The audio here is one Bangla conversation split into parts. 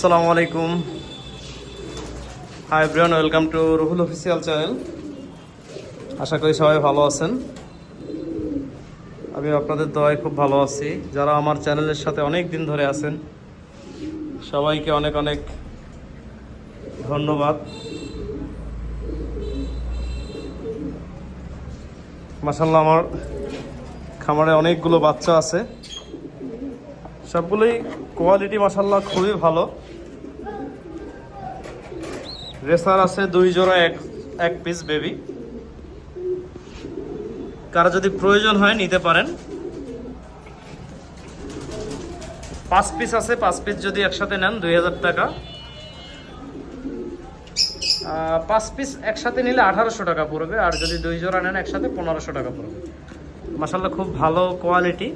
আসসালামু আলাইকুম। Hi Brian welcome to Ruhul official channel আশা করি সবাই ভালো আছেন। আমি আপনাদের দোয়ায় খুব ভালো আছি। যারা আমার চ্যানেলের সাথে অনেক দিন ধরে আছেন, সবাইকে অনেক অনেক ধন্যবাদ। মাসাল্লাহ আমার খামারে অনেকগুলো বাচ্চা আছে। সবগুলোই কোয়ালিটি মাসাল্লাহ খুবই ভালো। রেসার আছে দুই জোড়া, এক এক পিস বেবি কারও যদি প্রয়োজন হয় নিতে পারেন। পাঁচ পিস আছে, পাঁচ পিস যদি একসাথে নেন, দুই হাজার টাকা। পাঁচ পিস একসাথে নিলে আঠারোশো টাকা পড়বে, আর যদি দুই জোড়া নেন একসাথে পনেরোশো টাকা পড়বে। মাসাল্লাহ খুব ভালো কোয়ালিটি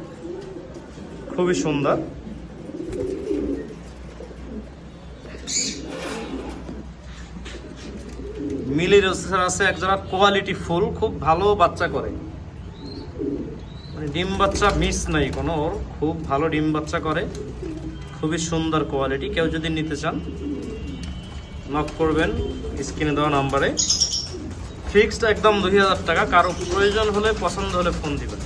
খুবই সুন্দর। মিলি রোসার আছে একজোড়া কোয়ালিটি ফুল, খুব ভালো বাচ্চা করে। মানে ডিম বাচ্চা মিস নাই কোনো, ওর খুব ভালো ডিম বাচ্চা করে। খুবই সুন্দর কোয়ালিটি কেউ যদি নিতে চান নক করবেন স্ক্রিনে দেওয়া নাম্বারে ফিক্সড একদম দুই হাজার টাকা, কারও প্রয়োজন হলে, পছন্দ হলে ফোন দিবেন।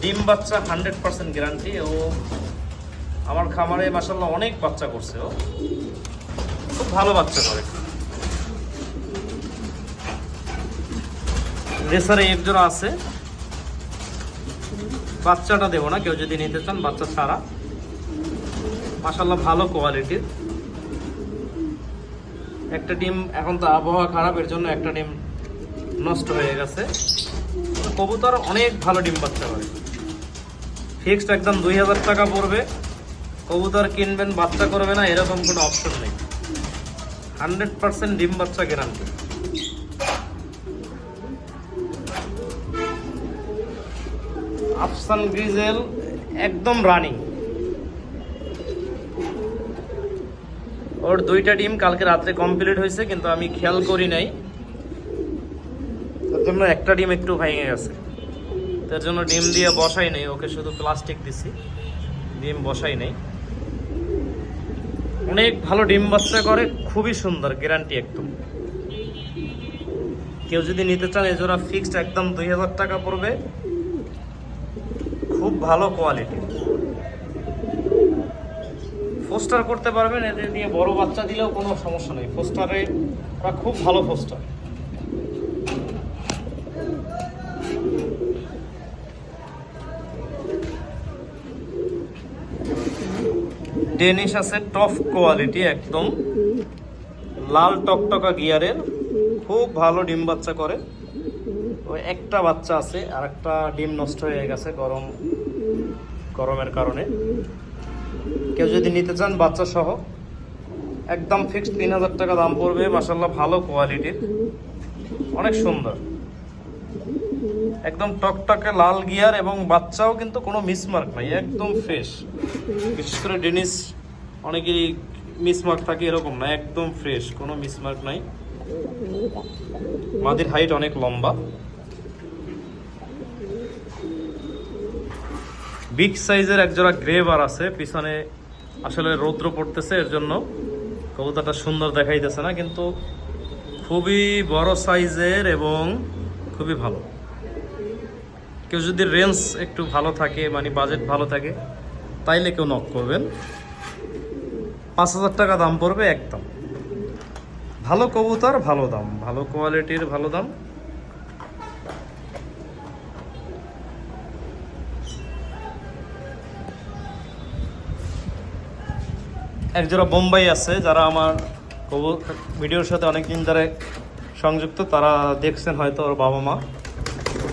ডিম বাচ্চা হান্ড্রেড পার্সেন্ট গ্যারান্টি ও আমার খামারে মাসাল্লাহ অনেক বাচ্চা করছে, ও। খুব ভালো বাচ্চা করে। রেসারে এক জোড়া আছে। বাচ্চাটা দেবো না, কেউ যদি নিতে চান, বাচ্চা ছাড়া। মাসাল্লাহ ভালো কোয়ালিটির একটা ডিম, এখন তো আবহাওয়া খারাপ, এর জন্য একটা ডিম নষ্ট হয়ে গেছে। কবুতর অনেক ভালো ডিম বাচ্চা করে। ফিক্সড একদম দুই হাজার টাকা পড়বে। কবুতর কিনবেন, বাচ্চা করবে না, এরকম কোনো অপশন নেই। হান্ড্রেড পার্সেন্ট ডিম বাচ্চা গ্যারান্টি আফসান গ্রিজেল একদম রানিং। ওর দুইটা ডিম কালকে রাত্রে কমপ্লিট হয়েছে, কিন্তু আমি খেয়াল করি নাই। তার জন্য একটা ডিম একটু ভেঙে গেছে। তার জন্য ডিম দিয়ে বসাই নেই, ওকে শুধু প্লাস্টিক দিছি। ডিম বসাই নেই। অনেক ভালো ডিম বাচ্চা করে, খুবই সুন্দর গ্যারান্টি একদম। কেউ যদি নিতে চান এই জোড়া ফিক্সড একদম দুই হাজার টাকা পড়বে। খুব ভালো কোয়ালিটি পোস্টার করতে পারবেন, এদের দিয়ে বড় বাচ্চা দিলেও কোনো সমস্যা নেই। পোস্টারে ওরা খুব ভালো পোস্টার ডেনিশ আছে টপ কোয়ালিটি একদম। লাল টকটকা গিয়ারের খুব ভালো ডিম বাচ্চা করে। ওই একটা বাচ্চা আছে আর একটা ডিম নষ্ট হয়ে গেছে, গরম গরমের কারণে। কেউ যদি নিতে চান বাচ্চা সহ একদম ফিক্সড তিন হাজার টাকা দাম পড়বে মাসাল্লাহ ভালো কোয়ালিটির অনেক সুন্দর। একদম টকটকে লাল গিয়ার এবং বাচ্চাও কিন্তু কোনো মিসমার্ক নাই, একদম ফ্রেশ বিশেষ করে ডেনিস, অনেকেরই মিসমার্ক থাকে এরকম না, একদম ফ্রেশ কোনো মিসমার্ক নাই। মাদির হাইট অনেক লম্বা। বিগ সাইজের একজোড়া গ্রেভার আছে। পিছনে আসলে রৌদ্র পড়তেছে, এর জন্য কবুতরটা সুন্দর দেখাইতেছে না, কিন্তু খুবই বড় সাইজের এবং খুবই ভালো। কেউ যদি রেঞ্জ একটু ভালো থাকে মানে বাজেট ভালো থাকে, তাইলে কেউ নক করবেন। পাঁচ হাজার টাকা দাম পড়বে একদম। ভালো কবুতর, ভালো দাম। ভালো কোয়ালিটির ভালো দাম। একজোড়া বোম্বাই আছে, যারা আমার ভিডিওর সাথে অনেক দিন ধরে সংযুক্ত, তারা দেখছেন হয়তো ওর বাবা মা।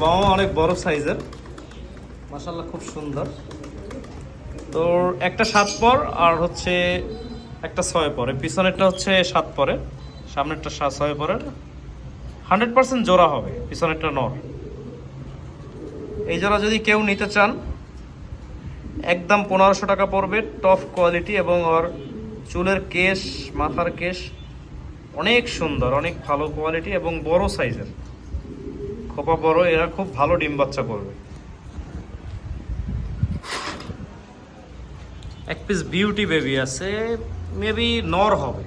বাবা মা অনেক বড় সাইজের মাসাল্লাহ খুব সুন্দর। তো একটা সাত পর আর হচ্ছে একটা ছয় পরে। পিছনেরটা হচ্ছে সাত পরে সামনেরটা সাত ছয় পরে হান্ড্রেড পার্সেন্ট জোড়া হবে, পিছনেরটা নর। এই জোড়া যদি কেউ নিতে চান, একদম পনেরোশো টাকা পড়বে টপ কোয়ালিটি এবং ওর চুলের কেশ, মাথার কেশ অনেক সুন্দর, অনেক ভালো কোয়ালিটি এবং বড় সাইজের। খোপা বড়, এরা খুব ভালো ডিম বাচ্চা করবে। এক পিস বিউটি বেবি আছে মেবি নর হবে,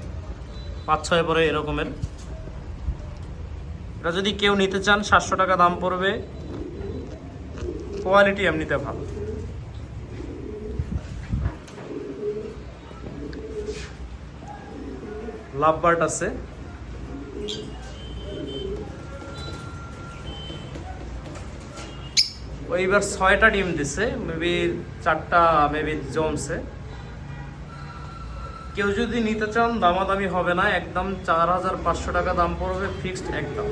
পাঁচ ছয় পরে এরকমের। এটা যদি কেউ নিতে চান, সাতশো টাকা দাম পড়বে। কোয়ালিটি এমনিতে ভালো। লাভ বার্ড আছে। ওইবার ছয়টা ডিম দিছে মেবি চারটা মেবি জমছে। কেউ যদি নিতে চান, দামাদামি হবে না, একদম চার হাজার পাঁচশো টাকা দাম পড়বে ফিক্সড একদম।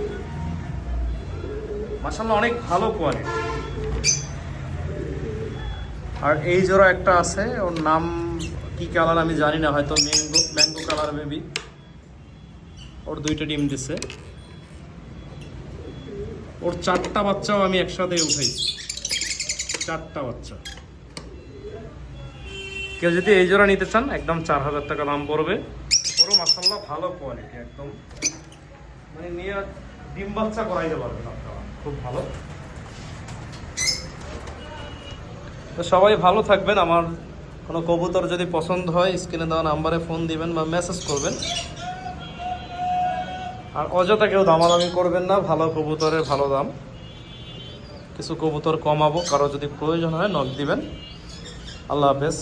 মাসাল্লাহ অনেক ভালো কোয়ালিটি আর এই জোড়া একটা আছে, ওর নাম কি কালার আমি জানি না, হয়তো ম্যাঙ্গো ম্যাঙ্গো কালার মেবি ওর দুইটা ডিম দিছে। ওর চারটা বাচ্চাও আমি একসাথে উঠাইছি। চারটা বাচ্চা। কেউ যদি এই জোড়া নিতে চান, একদম চার হাজার টাকা দাম পড়বে। ওরও মাসাল্লাহ ভালো কোয়ালিটি একদম। মানে নিয়ে ডিম বাচ্চা করাইতে পারবেন আপনারা। খুব ভালো। তো সবাই ভালো থাকবেন। আমার কোনো কবুতর যদি পছন্দ হয়, স্ক্রিনে দেওয়া নাম্বারে ফোন দিবেন বা মেসেজ করবেন। আর অযথা কেউ দামাদামি করবেন না, ভালো কবুতরের ভালো দাম। কিছু কবুতর কমাবো, কারও যদি প্রয়োজন হয় নক দিবেন। আল্লাহ হাফেজ।